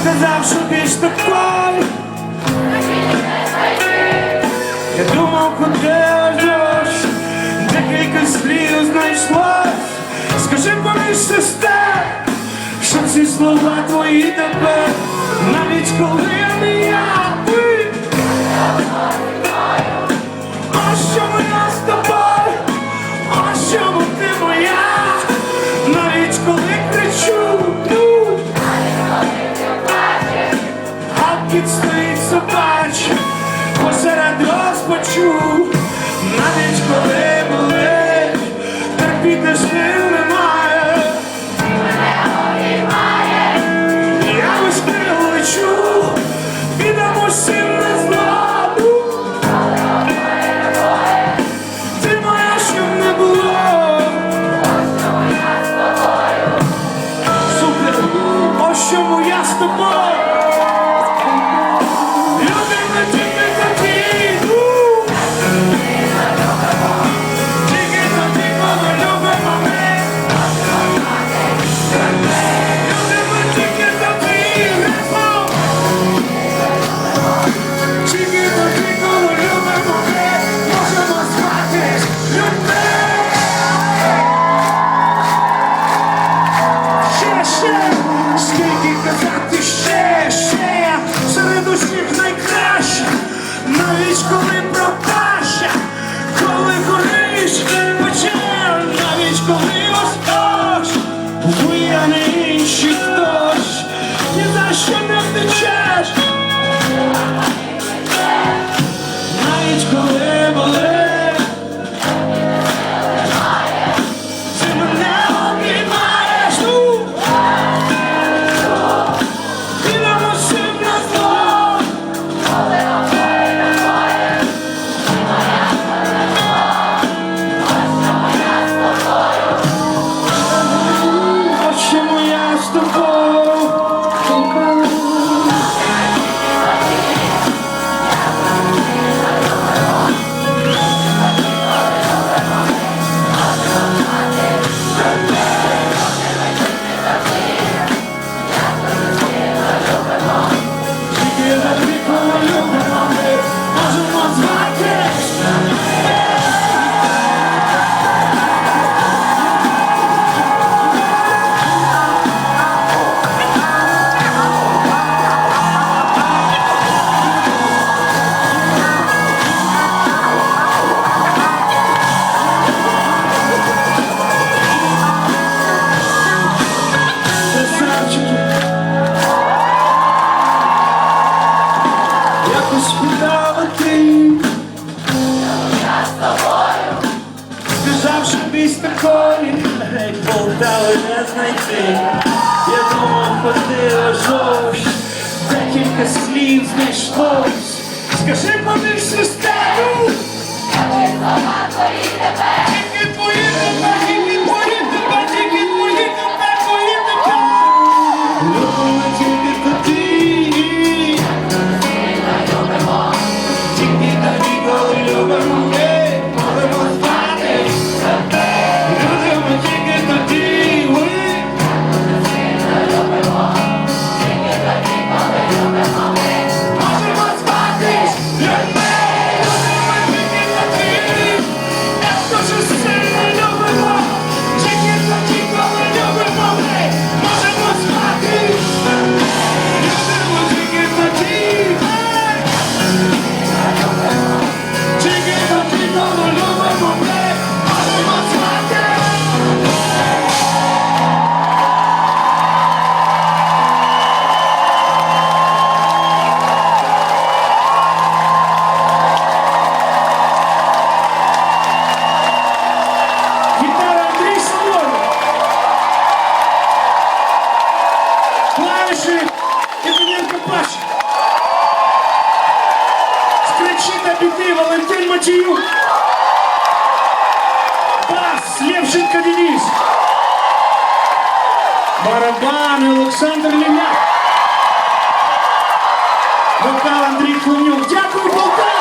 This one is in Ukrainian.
Сказав, що більш такой Я думав, кудежеш, декілька слів знайшлось, скажи поміж сестер всі слова твої тепер, навіть коли. ти Я з тобою Біжав, що колі, такої, геть Полтави не знайти. Я думав, ходила жовч, декілька слів знайшлось. Скажи, поміж сестеру. і ти, Валентин Матіюк. Бас, Євченко Денис. Барабан Олександр Ліняк. Вокал Андрій Клунюк. Дякую, Полтава!